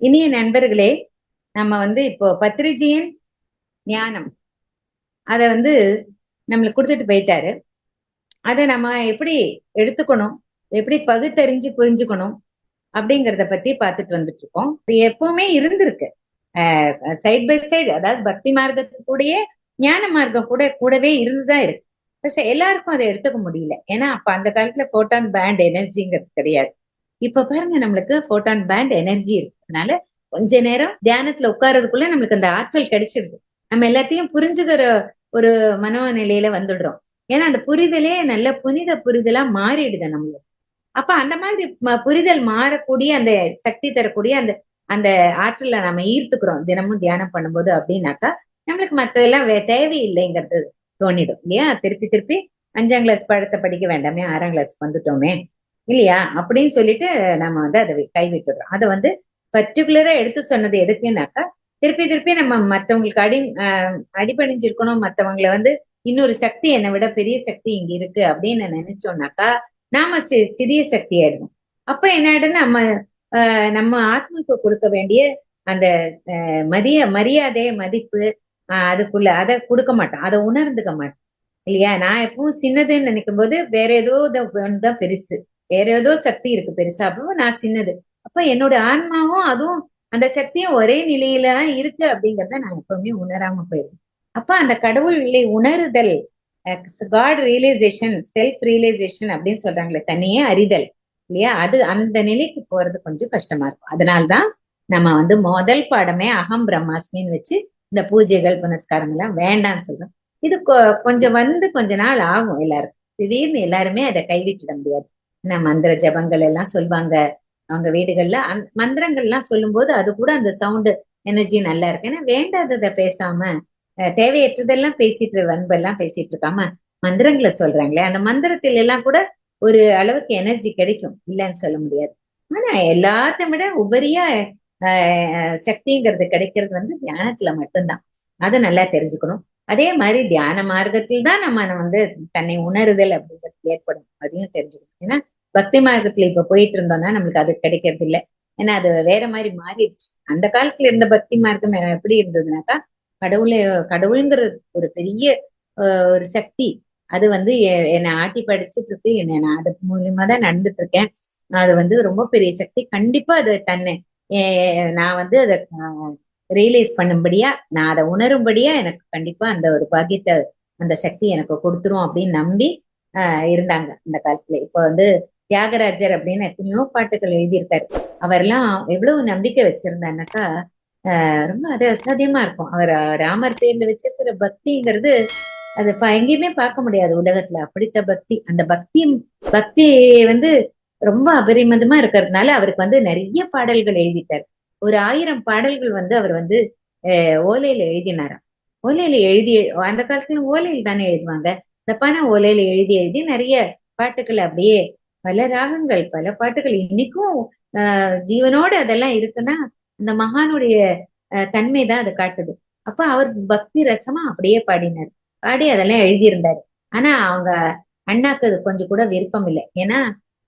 இனிய நண்பர்களே நம்ம வந்து இப்போ பத்ரிஜியின் ஞானம். அத வந்து நம்மளுக்கு கொடுத்துட்டு போயிட்டாரு. அதை நம்ம எப்படி எடுத்துக்கணும் எப்படி பகுத்தறிஞ்சு புரிஞ்சுக்கணும் அப்படிங்கறத பத்தி பார்த்துட்டு வந்துட்டு இருக்கோம் இது எப்பவுமே இருந்திருக்கு. சைட் பை சைடு அதாவது பக்தி மார்க்கத்து கூடயே ஞான மார்க்கம் கூட கூடவே இருந்துதான் இருக்கு. எல்லாருக்கும் அதை எடுத்துக்க முடியல. ஏன்னா அப்ப அந்த காலத்துல போட்டான் பேண்ட் எனர்ஜிங்கிறது கிடையாது. இப்ப பாருங்க நம்மளுக்கு போட்டான் பேண்ட் எனர்ஜி இருக்கிறதுனால கொஞ்ச நேரம் தியானத்துல உட்கார்றதுக்குள்ள நம்மளுக்கு அந்த ஆற்றல் கிடைச்சிடுது நம்ம எல்லாத்தையும் புரிஞ்சுக்கிற ஒரு மனோநிலையில வந்துடுறோம். ஏன்னா அந்த புரிதலே நல்ல புனித புரிதலா மாறிடுது நம்மளுக்கு. அப்ப அந்த மாதிரி புரிதல் மாறக்கூடிய அந்த சக்தி தரக்கூடிய அந்த அந்த ஆற்றலை நம்ம ஈர்த்துக்கிறோம். தினமும் தியானம் பண்ணும்போது அப்படின்னாக்கா நம்மளுக்கு மத்ததெல்லாம் தேவையில்லைங்கிறது. தோணிடும் இல்லையா? திருப்பி திருப்பி அஞ்சாம் கிளாஸ் பழத்தை படிக்க வேண்டாமே ஆறாம் கிளாஸ்க்கு வந்துட்டோமே இல்லையா? அப்படின்னு சொல்லிட்டு நம்ம வந்து அதை கைவிட்டுறோம் அதை வந்து பர்டிகுலரா எடுத்து சொன்னது எதுக்குன்னாக்கா திருப்பி திருப்பி நம்ம மத்தவங்களுக்கு அடி அடிபணிஞ்சிருக்கணும். மற்றவங்களை வந்து இன்னொரு சக்தி என்னை விட பெரிய சக்தி இங்க இருக்கு அப்படின்னு நினைச்சோம்னாக்கா நாம சிறிய சக்தி ஆயிடுவோம். அப்ப என்ன ஆயிடும்னா நம்ம நம்ம ஆத்மாக்கு கொடுக்க வேண்டிய அந்த மதிய மரியாதை மதிப்பு அதுக்குள்ள அதை கொடுக்க மாட்டோம். அதை உணர்ந்துக்க மாட்டான் இல்லையா? நான் எப்பவும் சின்னதுன்னு நினைக்கும் போது வேற ஏதோ தான் பெருசு. வேற ஏதோ சக்தி இருக்கு பெருசா. அப்போ நான் சின்னது. அப்ப என்னோட ஆன்மாவும் அதுவும் அந்த சக்தியும் ஒரே நிலையில தான் இருக்கு அப்படிங்கறத நான் எப்பவுமே உணராம போயிடுவேன். அப்ப அந்த கடவுளை உணருதல் காட் ரியலைசேஷன் செல்ஃப் ரியலைசேஷன் அப்படின்னு சொல்றாங்களே தனியே அறிதல். இல்லையா? அது அந்த நிலைக்கு போறது கொஞ்சம் கஷ்டமா இருக்கும். அதனால்தான் நம்ம வந்து முதல் பாடமே அகம் பிரம்மாஸ்மின்னு வச்சு இந்த பூஜைகள் புனஸ்காரம் எல்லாம் வேண்டாம்னு சொல்றோம். இது கொஞ்சம் வந்து கொஞ்ச நாள் ஆகும் எல்லாருக்கும். திடீர்னு எல்லாருமே அதை கைவிட்டுட முடியாது. ஏன்னா மந்திர ஜபங்கள் எல்லாம் சொல்லுவாங்க அவங்க வீடுகள்ல. அந் மந்திரங்கள்லாம் சொல்லும் போது அது கூட அந்த சவுண்டு எனர்ஜி நல்லா இருக்கு ஏன்னா வேண்டாததை பேசாம தேவையற்றதெல்லாம் பேசிட்டு வன்பெல்லாம் பேசிட்டு இருக்காம மந்திரங்களை சொல்றாங்களே அந்த மந்திரத்தில் எல்லாம் கூட ஒரு அளவுக்கு எனர்ஜி கிடைக்கும். இல்லைன்னு சொல்ல முடியாது. ஆனா எல்லாத்த விட உபரியா சக்திங்கிறது கிடைக்கிறது வந்து தியானத்துல மட்டும்தான். அதை நல்லா தெரிஞ்சுக்கணும். அதே மாதிரி தியான மார்க்கத்தில் தான் நம்ம வந்து தன்னை உணருதல் அப்படிங்கிறது ஏற்படும். அதையும் தெரிஞ்சுக்கணும். ஏன்னா பக்தி மார்க்கத்துல இப்ப போயிட்டு இருந்தோம்னா நம்மளுக்கு அது கிடைக்கிறது இல்லை. ஏன்னா அது வேற மாதிரி மாறிடுச்சு. அந்த காலத்துல இருந்த பக்தி மார்க்கம் எப்படி இருந்ததுனாக்கா கடவுளை கடவுளுங்கிற ஒரு பெரிய ஒரு சக்தி. அது வந்து என்னை ஆட்டி படிச்சுட்டு இருக்கு. என்ன நான் அது மூலியமா தான் நடந்துட்டு இருக்கேன். அது வந்து ரொம்ப பெரிய சக்தி. கண்டிப்பா அது தன்னை நான் வந்து அதை ரியலைஸ் பண்ணும்படியா நான் அதை உணரும்படியா எனக்கு கண்டிப்பா அந்த ஒரு பாக்கியத்தை அந்த சக்தி எனக்கு கொடுத்துரும் அப்படின்னு நம்பி இருந்தாங்க அந்த காலத்துல. இப்ப வந்து தியாகராஜர் அப்படின்னு எத்தனையோ பாட்டுகள் எழுதியிருக்காரு. அவர்லாம் எவ்வளவு நம்பிக்கை வச்சிருந்தாருனாக்கா ரொம்ப அது அசாத்தியமா இருக்கும். அவர் ராமர் பேர்ல வச்சிருக்கிற பக்திங்கிறது அது எங்கேயுமே பார்க்க முடியாது உலகத்துல. அப்படித்த பக்தி அந்த பக்தி பக்தி வந்து ரொம்ப அபரிமதமா இருக்கிறதுனால அவருக்கு வந்து நிறைய பாடல்கள் எழுதிட்டார். ஒரு ஆயிரம் பாடல்கள் வந்து அவர் வந்து ஓலையில எழுதினாராம். ஓலையில எழுதி அந்த காலத்துல ஓலையில் தானே எழுதுவாங்க. தப்பான ஓலையில எழுதி எழுதி நிறைய பாட்டுகள் அப்படியே பல ராகங்கள் பல பாட்டுகள். இன்னைக்கும் ஜீவனோட அதெல்லாம் இருக்குன்னா அந்த மகானுடைய தன்மை தான் அதை காட்டுது. அப்ப அவர் பக்தி ரசமா அப்படியே பாடினார். பாடி அதெல்லாம் எழுதியிருந்தாரு. ஆனா அவங்க அண்ணாக்கு அது கொஞ்சம் கூட விருப்பம் இல்லை. ஏன்னா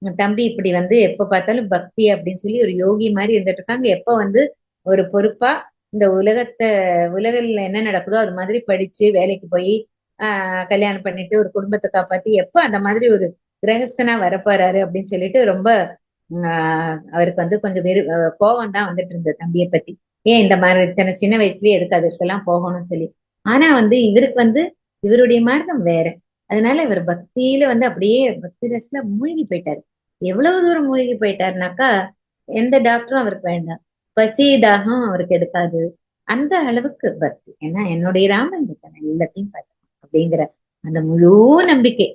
தம்பி இப்படி வந்து எப்ப பார்த்தாலும் பக்தி அப்படின்னு சொல்லி ஒரு யோகி மாதிரி இருந்துட்டு இருக்காங்க. எப்ப வந்து ஒரு பொறுப்பா இந்த உலகத்தை உலகில் என்ன நடக்குதோ அது மாதிரி படிச்சு வேலைக்கு போய் ஆஹ் கல்யாணம் பண்ணிட்டு ஒரு குடும்பத்தை காப்பாத்தி எப்ப அந்த மாதிரி ஒரு கிரகஸ்தனா வரப்போறாரு அப்படின்னு சொல்லிட்டு ரொம்ப ஆஹ் அவருக்கு வந்து கொஞ்சம் வெறு கோவம் தான் வந்துட்டு இருந்தது தம்பியை பத்தி. ஏன் இந்த மாதிரி இத்தனை சின்ன வயசுலயே எதுக்கு அதுக்கெல்லாம் போகணும்னு சொல்லி. ஆனா வந்து இவருக்கு வந்து இவருடைய மார்க்கம் வேற. அதனால இவர் பக்தியில வந்து அப்படியே பக்தி ரசத்துல மூழ்கி போயிட்டாரு. எவ்வளவு தூரம் மூழ்கி போயிட்டாருனாக்கா எந்த டாக்டரும் அவருக்கு வேண்டாம். பசி தாகம் அவருக்கு எடுக்காது. அந்த அளவுக்கு பக்தி. ஏன்னா என்னுடைய ராமன் கிட்ட எல்லாத்தையும் பார்த்தேன் அப்படிங்கிற அந்த முழு நம்பிக்கை.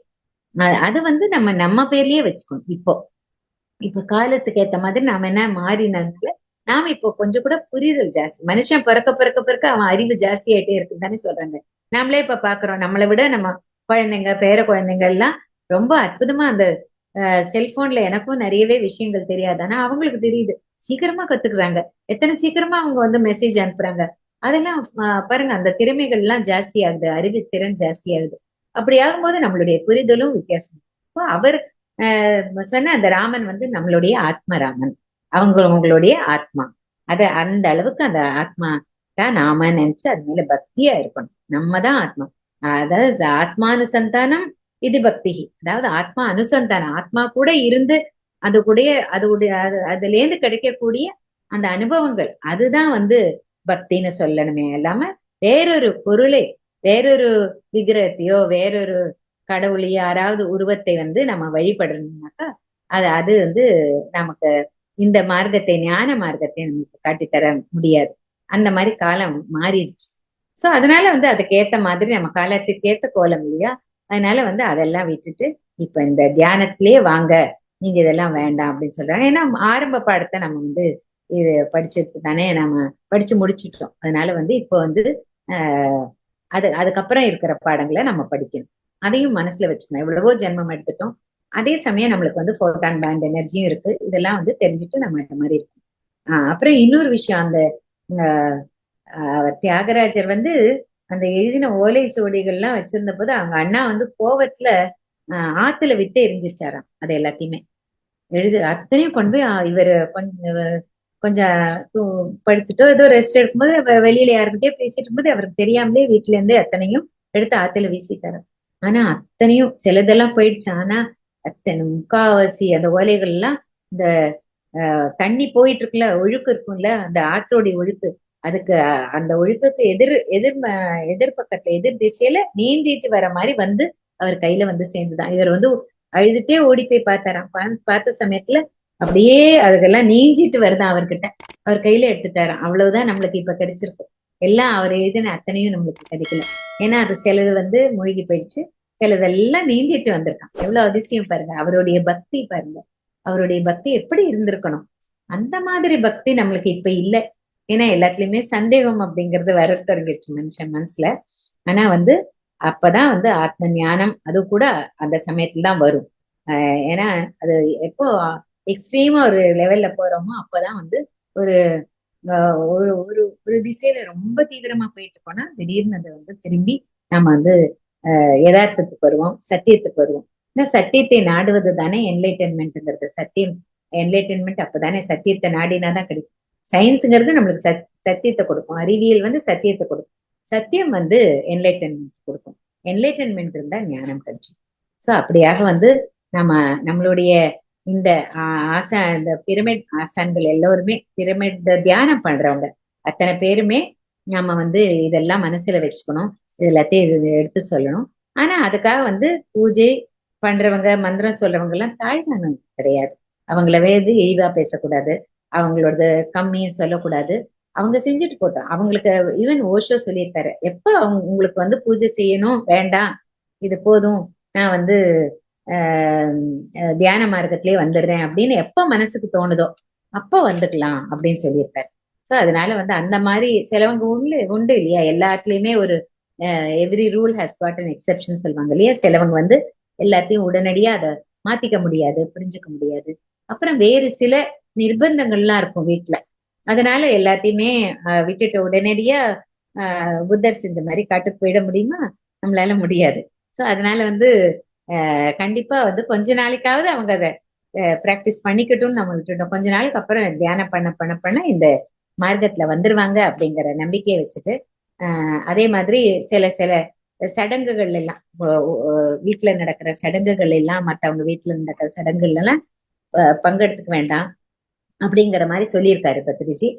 அது வந்து நம்ம நம்ம பேர்லயே வச்சுக்கணும். இப்போ இப்ப காலத்துக்கு ஏத்த மாதிரி நாம என்ன மாறினதுனால நாம இப்போ கொஞ்சம் கூட புரிதல் ஜாஸ்தி. மனுஷன் பிறக்க பிறக்க பிறக்க அவன் அறிவு ஜாஸ்தி ஆயிட்டே இருக்குன்னு தானே சொல்றாங்க. நாமளே இப்ப பாக்குறோம் நம்மளை விட நம்ம குழந்தைங்க பேர குழந்தைங்க எல்லாம் ரொம்ப அற்புதமா அந்த செல்போன்ல எனக்கும் நிறையவே விஷயங்கள் தெரியாது. ஆனா அவங்களுக்கு தெரியுது. சீக்கிரமா கத்துக்குறாங்க. எத்தனை சீக்கிரமா அவங்க வந்து மெசேஜ் அனுப்புறாங்க? அதெல்லாம் பாருங்க அந்த திறமைகள் எல்லாம் ஜாஸ்தி ஆகுது. அறிவு திறன் ஜாஸ்தி ஆகுது. அப்படி ஆகும்போது நம்மளுடைய புரிதலும் வித்தியாசம். இப்போ அவர் சொன்ன அந்த ராமன் வந்து நம்மளுடைய ஆத்ம ராமன் அவங்க அவங்களுடைய ஆத்மா. அத அந்த அளவுக்கு அந்த ஆத்மா தான் நாம நினைச்சு அது மேல பக்தியா இருக்கணும். நம்ம தான் ஆத்மா. அதாவது ஆத்மானுசந்தானம் இது பக்தி அதாவது ஆத்மா அனுசந்தானம் ஆத்மா கூட இருந்து அது கூட அது அதுல இருந்து கிடைக்கக்கூடிய அந்த அனுபவங்கள். அதுதான் வந்து பக்தின்னு சொல்லணுமே இல்லாம வேறொரு பொருளை வேறொரு விக்கிரகத்தையோ வேறொரு கடவுளையோ யாராவது உருவத்தை வந்து நம்ம வழிபடணும்னாக்கா அது அது வந்து நமக்கு இந்த மார்க்கத்தை ஞான மார்க்கத்தை நமக்கு காட்டித்தர முடியாது. அந்த மாதிரி காலம் மாறிடுச்சு. சோ அதனால வந்து அதுக்கு ஏத்த மாதிரி நம்ம காலத்துக்கு ஏத்த கோலம் இல்லையா? அதனால வந்து அதெல்லாம் விட்டுட்டு இப்ப இந்த தியானத்திலேயே வாங்க நீங்க இதெல்லாம் வேண்டாம் அப்படின்னு சொல்றாங்க. ஏன்னா ஆரம்ப பாடத்தை நம்ம வந்து இது படிச்சது தானே நம்ம படிச்சு முடிச்சுட்டோம். அதனால வந்து இப்போ வந்து ஆஹ் அது அதுக்கப்புறம் இருக்கிற பாடங்களை நம்ம படிக்கணும். அதையும் மனசுல வச்சுக்கணும். எவ்வளவோ ஜென்மம் எடுத்துட்டோம். அதே சமயம் நம்மளுக்கு வந்து ஃபோட்டான் பேண்ட் எனர்ஜியும் இருக்கு. இதெல்லாம் வந்து தெரிஞ்சுட்டு நம்ம இந்த மாதிரி இருக்கும் ஆஹ் அப்புறம் இன்னொரு விஷயம் அந்த தியாகராஜர் வந்து அந்த எழுதின ஓலை சுவடிகள்லாம் வச்சிருந்த போது அவங்க அண்ணா வந்து கோவத்துல ஆத்துல விட்டு எரிஞ்சிருச்சாராம். அது எல்லாத்தையுமே. எழுதி அத்தனையும் கொண்டு போய் இவர் கொஞ்சம் கொஞ்சம் படுத்துட்டோ ஏதோ ரெஸ்ட் எடுக்கும்போது வெளியில யாருக்கிட்டே பேசிட்டு இருக்கும்போது அவருக்கு தெரியாமலே வீட்டுல இருந்து அத்தனையும் எடுத்து ஆத்துல வீசிட்டாரு ஆனா அத்தனையும் சிலதெல்லாம் போயிடுச்சு. ஆனா அத்தனை முக்காவாசி அந்த ஓலைகள் எல்லாம் இந்த தண்ணி போயிட்டு இருக்குல்ல ஒழுக்கு இருக்கும்ல அந்த ஆற்றோடைய ஒழுக்கு அதுக்கு அந்த ஒழுக்குக்கு எதிர் எதிர் எதிர்பக்கத்துல எதிர் திசையில நீந்திட்டு வர மாதிரி வந்து அவர் கையில வந்து சேர்ந்துதான். இவர் வந்து அழுதுட்டே ஓடி போய் பார்த்தாராம். பார்த்த சமயத்துல அப்படியே அதுக்கெல்லாம் நீஞ்சிட்டு வருதான் அவர்கிட்ட. அவர் கையில எடுத்துட்டாராம். அவ்வளவுதான் நம்மளுக்கு இப்ப கிடைச்சிருக்கு. எல்லாம் அவர் எழுதின அத்தனையும் நம்மளுக்கு கிடைக்கல. ஏன்னா அது சிலது வந்து மூழ்கி போயிடுச்சு. சிலதெல்லாம் நீந்திட்டு வந்திருக்கான். எவ்வளவு அதிசயம் பாருங்க. அவருடைய பக்தி பாருங்க. அவருடைய பக்தி எப்படி இருந்திருக்கணும்? அந்த மாதிரி பக்தி நம்மளுக்கு இப்ப இல்லை. ஏன்னா எல்லாத்துலயுமே சந்தேகம் அப்படிங்கறது வர தொடங்கிடுச்சு மனுஷன் மனசுல. ஆனா வந்து அப்பதான் வந்து ஆத்ம ஞானம் அது கூட அந்த சமயத்துல தான் வரும். ஏன்னா அது எப்போ எக்ஸ்ட்ரீமா ஒரு லெவல்ல போறோமோ அப்பதான் வந்து ஒரு ஒரு ஒரு ஒரு திசையில ரொம்ப தீவிரமா போயிட்டு போனா திடீர்னு அதை வந்து திரும்பி நம்ம வந்து யதார்த்தத்துக்கு வருவோம் சத்தியத்துக்கு வருவோம். ஏன்னா சத்தியத்தை நாடுவது தானே என்லைட்டன்மெண்ட்ங்கிறது சத்தியம் என்லைட்டன்மெண்ட் அப்பதானே சத்தியத்தை நாடினாதான் கிடைக்கும். சயின்ஸுங்கிறது நம்மளுக்கு சத்தியத்தை கொடுக்கும். அறிவியல் வந்து சத்தியத்தை கொடுக்கும். சத்தியம் வந்து என்லைட்டன்மெண்ட் கொடுக்கும். என்லைட்டன்மெண்ட் இருந்தா ஞானம் கிடைச்சு சோ அப்படியாக வந்து நம்ம நம்மளுடைய இந்த ஆசா இந்த பிரமிட் ஆசான்கள் எல்லோருமே பிரமிட் தியானம் பண்றவங்க. அத்தனை பேருமே நம்ம வந்து இதெல்லாம் மனசுல வச்சுக்கணும். இது எல்லாத்தையும் இது எடுத்து சொல்லணும். ஆனா அதுக்காக வந்து பூஜை பண்றவங்க மந்திரம் சொல்றவங்க எல்லாம் தாழ்வானவங்க கிடையாது. அவங்கள வந்து இழிவா பேசக்கூடாது. அவங்களோட கம்மியும் சொல்லக்கூடாது. அவங்க செஞ்சுட்டு போட்டோம். அவங்களுக்கு ஈவன் ஓஷோ சொல்லியிருக்காரு. எப்ப அவங்க உங்களுக்கு வந்து பூஜை செய்யணும்? வேண்டாம். இது போதும். நான் வந்து தியான மார்க்கத்திலேயே வந்துடுறேன் அப்படின்னு எப்ப மனசுக்கு தோணுதோ அப்ப வந்துக்கலாம் அப்படின்னு சொல்லியிருக்காரு. சோ அதனால வந்து அந்த மாதிரி சிலவங்க உண்டு உண்டு இல்லையா? எல்லாத்துலயுமே ஒரு every rule has got an exception சொல்லுவாங்க இல்லையா? சிலவங்க வந்து எல்லாத்தையும் உடனடியா அதை மாத்திக்க முடியாது புரிஞ்சுக்க முடியாது. அப்புறம் வேறு சில நிர்பந்தங்கள்லாம் இருக்கும் வீட்டுல அதனால எல்லாத்தையுமே விட்டுட்டு உடனடியா புத்தர் செஞ்ச மாதிரி காட்டுக்கு போயிட முடியுமா? நம்மளால முடியாது. சோ அதனால வந்து கண்டிப்பா வந்து கொஞ்ச நாளைக்காவது அவங்க அதை பிராக்டிஸ் பண்ணிக்கட்டும்னு நம்ம விட்டுட்டோம். கொஞ்ச நாளைக்கு அப்புறம் தியானம் பண்ண பண்ண பண்ண இந்த மார்க்கத்துல வந்துருவாங்க அப்படிங்கிற நம்பிக்கையை வச்சுட்டு அதே மாதிரி சில சில சடங்குகள் எல்லாம் வீட்டுல நடக்கிற சடங்குகள் எல்லாம் மத்தவங்க வீட்டுல நடக்கிற சடங்குகள் எல்லாம் பங்கெடுத்துக்க வேண்டாம். அப்படிங்கிற மாதிரி சொல்லியிருக்காரு பத்திரிஜி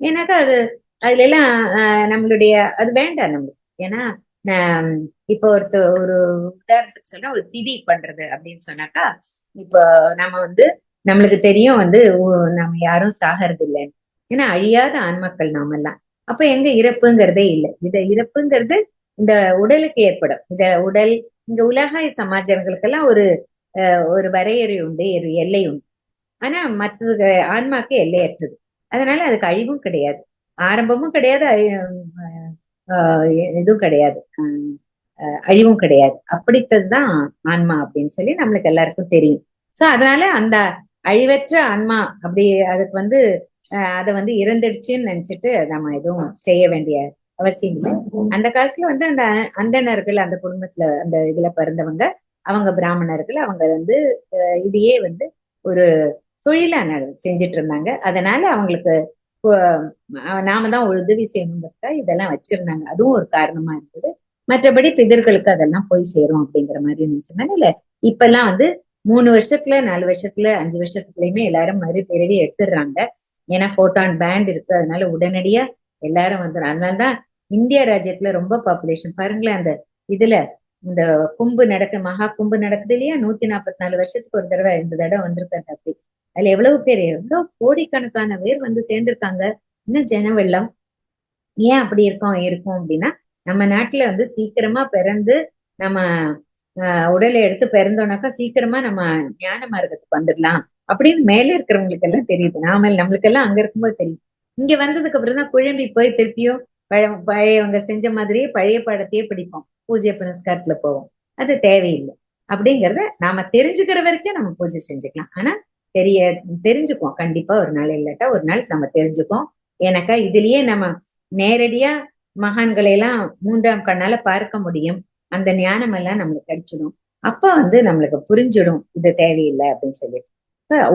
ஏன்னாக்கா அது அதுல எல்லாம் நம்மளுடைய அது வேண்டாம் நம்மளுக்கு. ஏன்னா இப்போ ஒருத்த ஒரு உதாரணத்துக்கு சொன்னா ஒரு திதி பண்றது அப்படின்னு சொன்னாக்கா இப்போ நம்ம வந்து நம்மளுக்கு தெரியும் வந்து நம்ம யாரும் சாகிறது இல்லைன்னு ஏன்னா அழியாத ஆண்மக்கள் நாமெல்லாம். அப்ப எங்க இறப்புங்கிறதே இல்லை. இந்த இறப்புங்கிறது இந்த உடலுக்கு ஏற்படும். இந்த உடல் இந்த உலக சமாஜங்களுக்கெல்லாம் ஒரு ஒரு வரையறை உண்டு ஒரு எல்லை உண்டு. ஆனா மற்ற ஆன்மாக்கு எல்லையற்றது. அதனால அதுக்கு அழிவும் கிடையாது. ஆரம்பமும் கிடையாது இதுவும் கிடையாது. அழிவும் கிடையாது. அப்படித்ததுதான் ஆன்மா அப்படின்னு சொல்லி நம்மளுக்கு எல்லாருக்கும் தெரியும். சோ அதனால அந்த அழிவற்ற ஆன்மா அப்படி அதுக்கு வந்து அதை வந்து இறந்துடுச்சுன்னு நினைச்சிட்டு நம்ம எதுவும் செய்ய வேண்டிய அவசியம் இல்லை. அந்த காலத்துல வந்து அந்த அந்தனர்கள் அந்த குடும்பத்துல அந்த இதுல பிறந்தவங்க அவங்க பிராமணர்கள் அவங்க வந்து இதையே வந்து ஒரு தொழிலா நட- செஞ்சுட்டு இருந்தாங்க அதனால அவங்களுக்கு நாம தான் உதவி செய்யணுங்கிறதுக்காக இதெல்லாம் வச்சிருந்தாங்க. அதுவும் ஒரு காரணமா இருந்தது. மற்றபடி பிதர்களுக்கு அதெல்லாம் போய் சேரும் அப்படிங்கிற மாதிரி இருந்துச்சுனால இல்ல இப்பெல்லாம் வந்து மூணு வருஷத்துல நாலு வருஷத்துல அஞ்சு வருஷத்துலயுமே எல்லாரும் மறுபிறவி எடுத்துடுறாங்க. ஏன்னா போட்டான் பேண்ட் இருக்கு. அதனால உடனடியா எல்லாரும் வந்துடும் அதனாலதான் இந்திய ராஜ்யத்துல ரொம்ப பாப்புலேஷன் பாருங்களேன் அந்த இதுல இந்த கும்பு நடக்க மகா கும்பு நடக்குது இல்லையா? நூத்தி நாற்பத்தி நாலு வருஷத்துக்கு ஒரு தடவை இந்த தடவை வந்திருக்காரு அப்படி அதுல எவ்வளவு பேர் எவ்வளவு கோடிக்கணக்கான பேர் வந்து சேர்ந்திருக்காங்க? இன்னும் ஜன வெள்ளம்? ஏன் அப்படி இருக்கோம் இருக்கும் அப்படின்னா நம்ம நாட்டுல வந்து சீக்கிரமா பிறந்து நம்ம உடலை எடுத்து பிறந்தோம்னாக்கா சீக்கிரமா நம்ம ஞான மார்க்கத்துக்கு வந்துடலாம். அப்படின்னு மேல இருக்கிறவங்களுக்கு எல்லாம் தெரியுது. நாம நம்மளுக்கு எல்லாம் அங்க இருக்கும்போது தெரியும். இங்க வந்ததுக்கு அப்புறம் தான் குழம்பி போய் திருப்பியும் பழைய பழையவங்க செஞ்ச மாதிரியே பழைய பாடத்தையே படிப்போம். பூஜை புனஸ்காரத்துல போவோம். அது தேவையில்லை. அப்படிங்கிறத நாம தெரிஞ்சுக்கிற வரைக்கும் நம்ம பூஜை செஞ்சுக்கலாம். ஆனா தெரிய தெரிஞ்சுக்குவோம். கண்டிப்பா ஒரு நாள் இல்லாட்டா ஒரு நாள் நம்ம தெரிஞ்சுக்குவோம். ஏன்னாக்கா இதுலயே நம்ம நேரடியா மகான்களை எல்லாம் மூன்றாம் கண்ணால பார்க்க முடியும். அந்த ஞானம் எல்லாம் நம்மளுக்கு கிடைச்சிடும். அப்ப வந்து நம்மளுக்கு புரிஞ்சிடும் இது தேவையில்லை அப்படின்னு சொல்லிட்டு.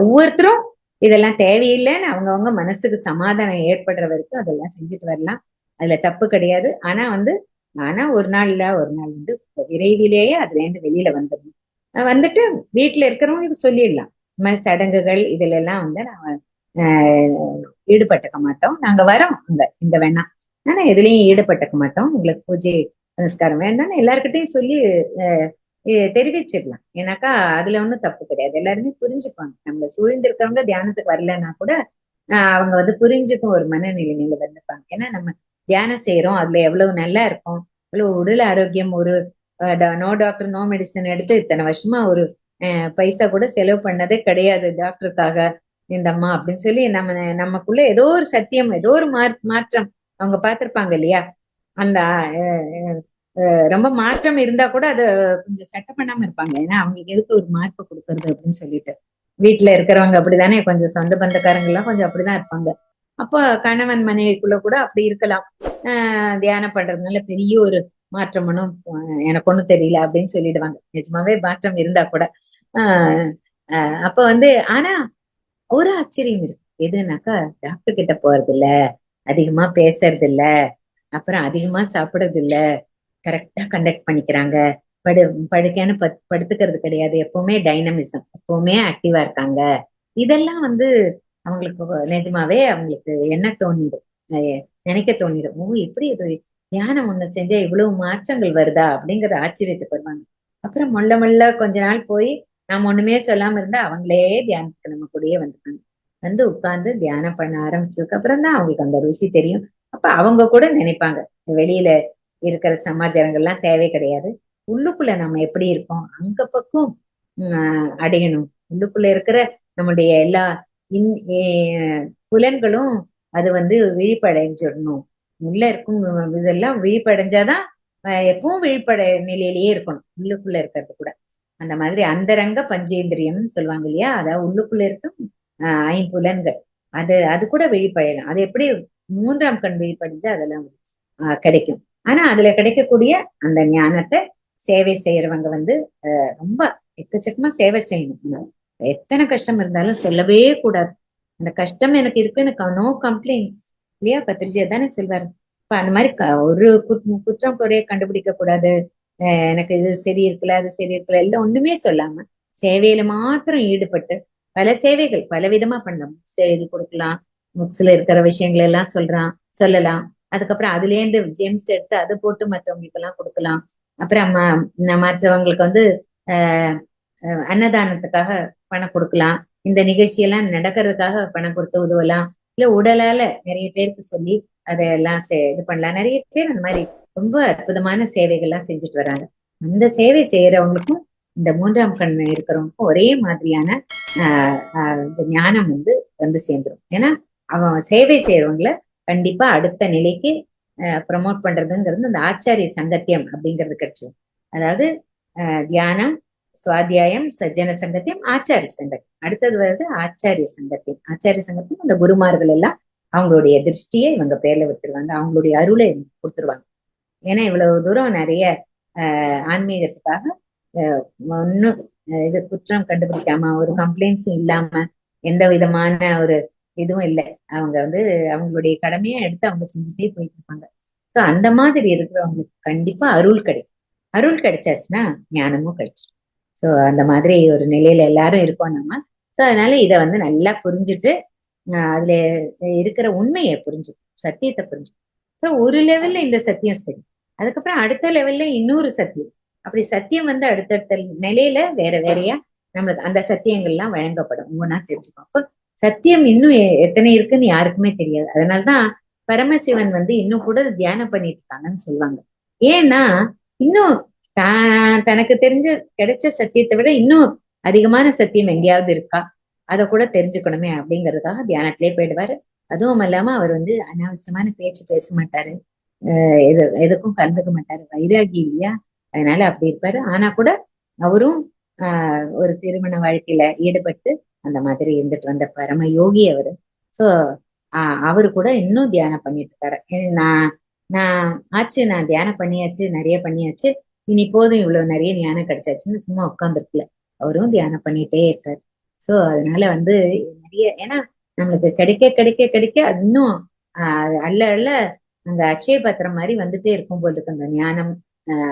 ஒவ்வொருத்தரும் இதெல்லாம் தேவையில்லைன்னு அவங்கவுங்க மனசுக்கு சமாதானம் ஏற்படுற வரைக்கும் அதெல்லாம் செஞ்சுட்டு வரலாம். அதுல தப்பு கிடையாது. ஆனா வந்து ஆனா ஒரு நாள்ல ஒரு நாள் வந்து விரைவிலேயே அதுல இருந்து வெளியில வந்துடணும். வந்துட்டு வீட்டுல இருக்கிறவங்களுக்கு சொல்லிடலாம். இந்த மாதிரி சடங்குகள் இதுல எல்லாம் வந்து நாம ஆஹ் ஈடுபட்டுக்க மாட்டோம். நாங்க வரோம் இந்த இந்த வேணாம் ஆனா எதுலயும் ஈடுபட்டுக்க மாட்டோம். உங்களுக்கு பூஜை நமஸ்காரம் வேண்டாம்னு எல்லாருக்கிட்டையும் சொல்லி தெரிவிச்சிடலாம். ஏன்னாக்கா அதுல ஒண்ணும் தப்பு கிடையாது. எல்லாருமே புரிஞ்சுப்பாங்க. நம்மள சூழ்ந்திருக்கிறவங்க தியானத்துக்கு வரலன்னா கூட அவங்க வந்து புரிஞ்சுக்கும் ஒரு மனநிலைமையில வந்துப்பாங்க. ஏன்னா நம்ம தியானம் செய்யறோம் அதுல எவ்வளவு நல்லா இருக்கும். எவ்வளவு உடல் ஆரோக்கியம் ஒரு நோ டாக்டர் நோ மெடிசன் எடுத்து இத்தனை வருஷமா ஒரு பைசா கூட செலவு பண்ணதே கிடையாது டாக்டருக்காக இந்த அம்மா அப்படின்னு சொல்லி நம்ம நமக்குள்ள ஏதோ ஒரு சத்தியம் ஏதோ ஒரு மா- மாற்றம் அவங்க பார்த்திருப்பாங்க இல்லையா? அந்த ரொம்ப மாற்றம் இருந்தா கூட அதை கொஞ்சம் சட்டை பண்ணாம இருப்பாங்க. ஏன்னா அவங்களுக்கு எதுக்கு ஒரு மார்க் கொடுக்கறது அப்படின்னு சொல்லிட்டு. வீட்டுல இருக்கிறவங்க அப்படிதானே கொஞ்சம் சொந்த பந்தக்காரங்க எல்லாம் கொஞ்சம் அப்படிதான் இருப்பாங்க. அப்போ கணவன் மனைவிக்குள்ள கூட அப்படி இருக்கலாம். ஆஹ் தியானம் பண்றதுனால பெரிய ஒரு மாற்றம் ஒன்றும் எனக்கு ஒன்றும் தெரியல அப்படின்னு சொல்லிடுவாங்க. நிஜமாவே மாற்றம் இருந்தா கூட. அப்ப வந்து ஆனா ஒரு ஆச்சரியம் இருக்கு. எதுனாக்கா டாக்டர் கிட்ட போறது இல்ல அதிகமா பேசுறது இல்ல அப்புறம் அதிகமா சாப்பிடுறது இல்ல கரெக்டா கண்டக்ட் பண்ணிக்கிறாங்க. படு படுக்கைன்னு பத் படுத்துக்கிறது கிடையாது. எப்பவுமே டைனமிசம் எப்பவுமே ஆக்டிவா இருக்காங்க. இதெல்லாம் வந்து அவங்களுக்கு நிஜமாவே அவங்களுக்கு என்ன தோணிடும்? அஹ் நினைக்க தோணிடும். ஓ எப்படி இது தியானம் ஒண்ணு செஞ்சா இவ்வளவு மாற்றங்கள் வருதா? அப்படிங்கிற ஆச்சரியத்துக்கு வருவாங்க அப்புறம் மொல்ல மொல்ல கொஞ்ச நாள் போய் நம்ம ஒண்ணுமே சொல்லாம இருந்தா அவங்களே தியானத்துக்கு நம்ம கூடயே வந்துட்டாங்க வந்து உட்கார்ந்து தியானம் பண்ண ஆரம்பிச்சதுக்கு அப்புறம் தான் அவங்களுக்கு அந்த ருசி தெரியும். அப்ப அவங்க கூட நினைப்பாங்க வெளியில இருக்கிற சமாச்சாரங்கள்லாம் தேவை கிடையாது. உள்ளுக்குள்ள நம்ம எப்படி இருக்கோம்? அங்க பக்கம் உம், அடையணும். உள்ளுக்குள்ள இருக்கிற நம்முடைய எல்லா இந் புலன்களும் அது வந்து விழிப்படைஞ்சிடணும். உள்ள இருக்கும் இதெல்லாம் விழிப்படைஞ்சாதான் எப்பவும் விழிப்படை நிலையிலேயே இருக்கணும். உள்ளுக்குள்ள இருக்கிறது கூட. அந்த மாதிரி அந்தரங்க பஞ்சேந்திரியம்னு சொல்லுவாங்க இல்லையா? அதாவது உள்ளுக்குள்ள இருக்கும் ஆஹ் ஐம்புலன்கள். அது அது கூட வெளிப்படையலாம் அது எப்படி மூன்றாம் கண் விழிப்படைஞ்சா அதெல்லாம் ஆஹ் கிடைக்கும். ஆனா அதுல கிடைக்கக்கூடிய அந்த ஞானத்தை சேவை செய்யறவங்க வந்து ஆஹ் ரொம்ப எக்கச்சக்கமா சேவை செய்யணும். எத்தனை கஷ்டம் இருந்தாலும் சொல்லவே கூடாது. அந்த கஷ்டம் எனக்கு இருக்குன்னு நோ கம்ப்ளைண்ட்ஸ் இல்லையா? பத்திரிஜியா தானே செல்வார். இப்ப அந்த மாதிரி க- ஒரு குத்- குற்றம் குறைய கண்டுபிடிக்க கூடாது. எனக்கு இது சரி இருக்கல அது சரி இருக்கல எல்லாம் ஒண்ணுமே சொல்லாம சேவையில மாத்திரம் ஈடுபட்டு பல சேவைகள் பல விதமா பண்ணலாம் செய்தி கொடுக்கலாம் புக்ஸ்ல இருக்கிற விஷயங்கள் எல்லாம் சொல்றான் சொல்லலாம். அதுக்கப்புறம் அதுல இருந்து ஜெம்ஸ் எடுத்து அதை போட்டு மற்றவங்களுக்கு எல்லாம் கொடுக்கலாம். அப்புறம் மற்றவங்களுக்கு வந்து ஆஹ் அஹ் அன்னதானத்துக்காக பணம் கொடுக்கலாம். இந்த நிகழ்ச்சியெல்லாம் நடக்கிறதுக்காக பணம் கொடுத்து உதவலாம். இல்ல உடலால நிறைய பேருக்கு சொல்லி அதையெல்லாம் இது பண்ணலாம். நிறைய பேர் அந்த மாதிரி ரொம்ப அற்புதமான சேவைகள்லாம் செஞ்சுட்டு வராங்க. அந்த சேவை செய்யறவங்களுக்கும் இந்த மூன்றாம் கண் இருக்கிறவங்களுக்கும் ஒரே மாதிரியான ஆஹ் ஆஹ் இந்த ஞானம் வந்து வந்து சேர்ந்துரும். ஏன்னா அவன் சேவை செய்யறவங்கள கண்டிப்பா அடுத்த நிலைக்கு ப்ரமோட் பண்றதுங்கிறது அந்த ஆச்சாரிய சங்கத்தியம் அப்படிங்கிறது கிடைச்சிடும் அதாவது ஆஹ் தியானம் சுவாத்தியாயம் சஜ்ஜன சங்கத்தியம் ஆச்சாரிய சங்கத்தியம். அடுத்தது வருது ஆச்சாரிய சங்கத்தியம். ஆச்சாரிய சங்கத்தியம் அந்த குருமார்கள் எல்லாம் அவங்களுடைய திருஷ்டியை இவங்க பேர்ல விட்டுருவாங்க. அவங்களுடைய அருளை கொடுத்துருவாங்க. ஏன்னா இவ்வளவு தூரம் நிறைய ஆஹ் ஆன்மீகத்துக்காக ஒன்னும் இது குற்றம் கண்டுபிடிக்காம ஒரு கம்ப்ளைண்ட்ஸும் இல்லாம எந்த விதமான ஒரு இதுவும் இல்லை. அவங்க வந்து அவங்களுடைய கடமையை எடுத்து அவங்க செஞ்சுட்டே போயிட்டு இருப்பாங்க ஸோ அந்த மாதிரி இருக்கிறவங்களுக்கு கண்டிப்பா அருள் கிடைக்கும். அருள் கிடைச்சாச்சுன்னா ஞானமும் கிடைச்சிடும் ஸோ அந்த மாதிரி ஒரு நிலையில எல்லாரும் இருக்கோம் நம்ம. ஸோ அதனால இதை வந்து நல்லா புரிஞ்சுட்டு அதுல இருக்கிற உண்மையை புரிஞ்சுக்கும் சத்தியத்தை புரிஞ்சுக்கும் அப்புறம் ஒரு லெவல்ல இந்த சத்தியம் சரி. அதுக்கப்புறம் அடுத்த லெவல்ல இன்னொரு சத்தியம். அப்படி சத்தியம் வந்து அடுத்தடுத்த நிலையில வேற வேறையா நம்மளுக்கு அந்த சத்தியங்கள்லாம் வழங்கப்படும். ஒவ்வொன்றா தெரிஞ்சுக்கும் அப்போ சத்தியம் இன்னும் எத்தனை இருக்குன்னு யாருக்குமே தெரியாது. அதனாலதான் பரமசிவன் வந்து இன்னும் கூட தியானம் பண்ணிட்டு இருக்காங்கன்னு சொல்லுவாங்க. ஏன்னா இன்னும் தனக்கு தெரிஞ்ச கிடைச்ச சத்தியத்தை விட இன்னும் அதிகமான சத்தியம் எங்கேயாவது இருக்கா? அதை கூட தெரிஞ்சுக்கணுமே அப்படிங்கறதுக்காக தியானத்திலே போயிடுவாரு. அதுவும் இல்லாம அவர் வந்து அனாவசியமான பேச்சு பேச மாட்டாரு. எது எதுக்கும் கலந்துக்க மாட்டாரு. வைராகி இல்லையா? அதனால அப்படி இருப்பாரு. ஆனா கூட அவரும் ஆஹ் ஒரு திருமண வாழ்க்கையில ஈடுபட்டு அந்த மாதிரி இருந்துட்டு வந்த பரம யோகி அவரு. சோ ஆஹ் அவரு கூட இன்னும் தியானம் பண்ணிட்டு இருக்காரு நான் நான் ஆச்சு நான் தியானம் பண்ணியாச்சு நிறைய பண்ணியாச்சு. இனி போதும் இவ்வளவு நிறைய ஞானம் கிடைச்சாச்சுன்னு சும்மா உட்காந்துருக்குல அவரும் தியானம் பண்ணிட்டே இருக்காரு. சோ அதனால வந்து நிறைய ஏன்னா நம்மளுக்கு கிடைக்க கிடைக்க கிடைக்க இன்னும் ஆஹ் அல்ல அல்ல அந்த அக்ஷய பத்திரம் மாதிரி வந்துட்டே இருக்கும் போல் இருக்கு. அந்த ஞானம்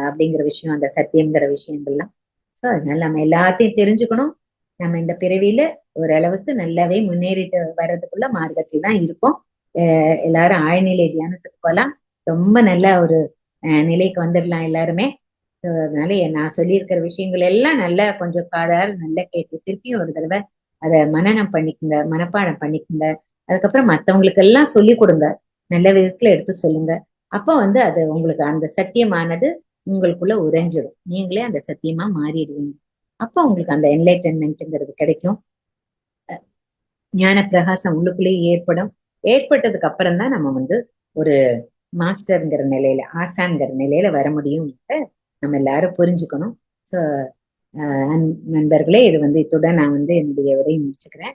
அப்படிங்கிற விஷயம் அந்த சத்தியம்ங்கிற விஷயங்கள்லாம். ஸோ அதனால நம்ம எல்லாத்தையும் தெரிஞ்சுக்கணும். நம்ம இந்த பிறவியில ஓரளவுக்கு நல்லாவே முன்னேறிட்டு வர்றதுக்குள்ள மார்க்கத்தில் தான் இருக்கும். எல்லாரும் ஆழ்நிலை தியானத்துக்கு போகலாம். ரொம்ப நல்ல ஒரு நிலைக்கு வந்துடலாம் எல்லாருமே. அதனால நான் சொல்லியிருக்கிற விஷயங்கள் எல்லாம் நல்லா கொஞ்சம் காதால் நல்லா கேட்டு திருப்பி ஒரு தடவை அதை மனநம் பண்ணிக்குங்க மனப்பாடம் பண்ணிக்குங்க. அதுக்கப்புறம் மற்றவங்களுக்கு எல்லாம் சொல்லி கொடுங்க. நல்ல விதத்துல எடுத்து சொல்லுங்க. அப்ப வந்து அது உங்களுக்கு அந்த சத்தியமானது உங்களுக்குள்ள உறைஞ்சிடும். நீங்களே அந்த சத்தியமா மாறிடுவீங்க. அப்போ உங்களுக்கு அந்த என்லைட்டன்மெண்ட்ங்கிறது கிடைக்கும். ஞான பிரகாசம் உள்ளுக்குள்ளேயே ஏற்படும். ஏற்பட்டதுக்கு அப்புறம் தான் நம்ம வந்து ஒரு மாஸ்டர்ங்கிற நிலையில ஆசான்ங்கிற நிலையில வர முடியும். நம்ம எல்லாரும் புரிஞ்சுக்கணும். ஸோ நண்பர்களே இது வந்து இத்துடன் நான் வந்து என்னுடைய உரையை முடிச்சுக்கிறேன்.